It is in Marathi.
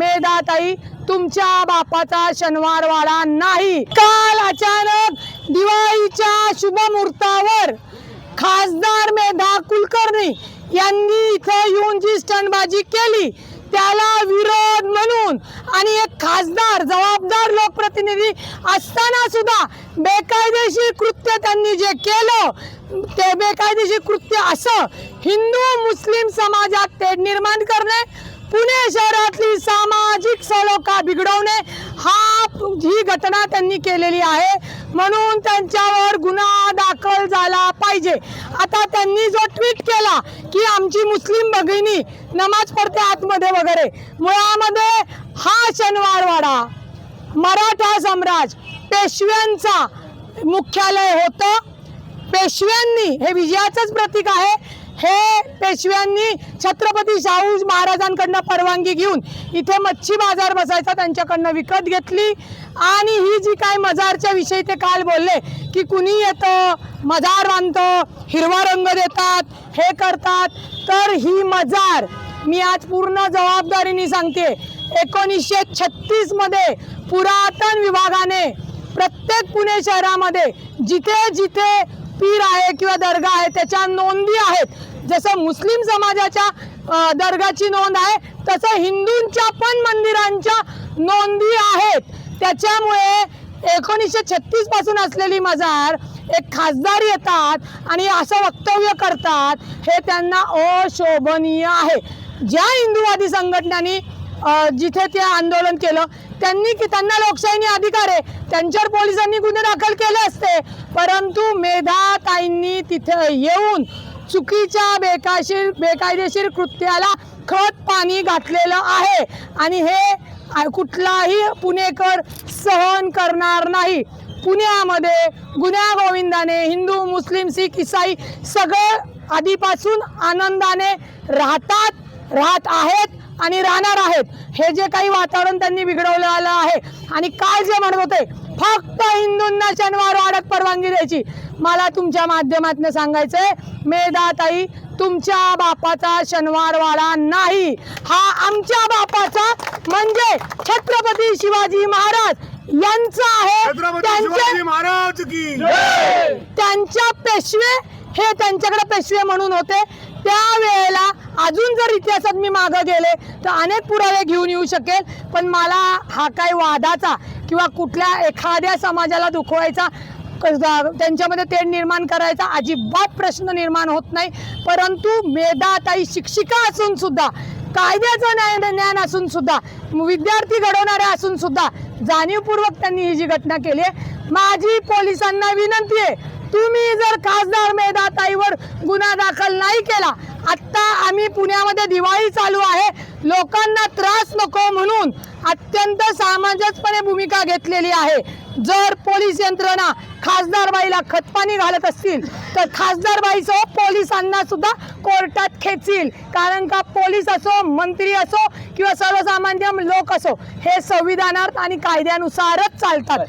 मेधाताई तुमच्या बापाचा शनिवार वाडा नाही. काल अचानक दिवाळीच्या शुभमुहूर्तावर खासदार मेधा कुलकर्णी यांनी इथं येऊन जी स्टंटबाजी केली त्याला विरोध म्हणून आणि एक खासदार जबाबदार लोकप्रतिनिधी असताना सुद्धा बेकायदेशीर कृत्य त्यांनी जे केलं ते बेकायदेशीर कृत्य असं हिंदू मुस्लिम समाजात तेढ निर्माण करणे पुणे शहरातली सामाजिक सलोखा बिघडवणे हा ही घटना त्यांनी केलेली आहे. म्हणून त्यांच्यावर गुन्हा दाखल झाला पाहिजे. आता त्यांनी जो ट्विट केला की आमची मुस्लिम भगिनी नमाज पडते आतमध्ये वगैरे मुळामध्ये हा शनिवारवाडा मराठा साम्राज्य पेशव्यांचा मुख्यालय होतं. पेशव्यांनी हे विजयाचंच प्रतीक आहे. हे पेशव्यांनी छत्रपती शाहू महाराजांकडनं परवानगी घेऊन इथे मच्छी बाजार बसायचा त्यांच्याकडनं विकत घेतली. आणि ही जी काय मजारच्या विषयी ते काल बोलले की कुणी येतं मजार बांधतं हिरवा रंग देतात हे करतात. तर ही मजार मी आज पूर्ण जबाबदारीने सांगते. एकोणीसशे छत्तीसमध्ये पुरातन विभागाने प्रत्येक पुणे शहरामध्ये जिथे जिथे पीर आहे किंवा दर्गा आहे त्याच्या नोंदी आहेत. जसं मुस्लिम समाजाच्या दर्गाची नोंद आहे तसं हिंदूंच्या पण मंदिरांच्या नोंदी आहेत. त्याच्यामुळे एकोणीसशे छत्तीसपासून असलेली मजार एक खासदार येतात आणि असं वक्तव्य करतात हे त्यांना अशोभनीय आहे. ज्या हिंदूवादी संघटनांनी जिथे ते आंदोलन केलं त्यांनी की त्यांना लोकशाहीने अधिकार आहे. त्यांच्यावर पोलिसांनी गुन्हे दाखल केले असते. परंतु मेधा ताईंनी तिथे येऊन चुकीच्या बेकाशीर बेकायदेशीर कृत्याला खत पाणी घातलेलं आहे. आणि हे कुठलाही पुणेकर सहन करणार नाही. पुण्यामध्ये गुन्हा गोविंदाने हिंदू मुस्लिम सिख इसाई सगळं आधीपासून आनंदाने राहतात राहत आहेत. आणि राहणार आहेत. हे जे काही वातावरण त्यांनी बिघडवलेलं आहे आणि काय जे म्हणत होते फक्त हिंदूंना शनिवार वाड्यात परवानगी द्यायची. मला तुमच्या माध्यमातून सांगायचंय मेधाताई तुमच्या बापाचा शनिवार वाडा नाही. हा आमच्या बापाचा म्हणजे छत्रपती शिवाजी महाराज यांचा आहे. छत्रपती त्यांचे शिवाजी महाराज की त्यांच्या पेशवे हे त्यांच्याकडे पेशवे म्हणून होते. त्यावेळेला अजून जर इतिहासात मी मागं गेले तर अनेक पुरावे घेऊन येऊ शकेल पण मला हा काही वादाचा किंवा कुठल्या एखाद्या समाजाला दुखवायचा त्यांच्यामध्ये तेढ निर्माण करायचा अजिबात प्रश्न निर्माण होत नाही. परंतु मेधाताई शिक्षिका असून सुद्धा कायद्याचं न्याय ज्ञान असून सुद्धा विद्यार्थी घडवणारे असून सुद्धा जाणीवपूर्वक त्यांनी ही जी घटना केली आहे माझी पोलिसांना विनंती आहे तुम्ही जर खासदार मेधाताईवर गुन्हा दाखल नाही केला आत्ता आम्ही पुण्यामध्ये दिवाळी चालू आहे. लोकांना त्रास नको म्हणून अत्यंत सामंजस्यपणे भूमिका घेतलेली आहे. जर पोलीस यंत्रणा खासदारबाईला खतपाणी घालत असतील तर खासदारबाईसह पोलिसांना सुद्धा कोर्टात खेचील. कारण का पोलीस असो मंत्री असो किंवा सर्वसामान्य लोक असो हे संविधानात आणि कायद्यानुसारच चालतात.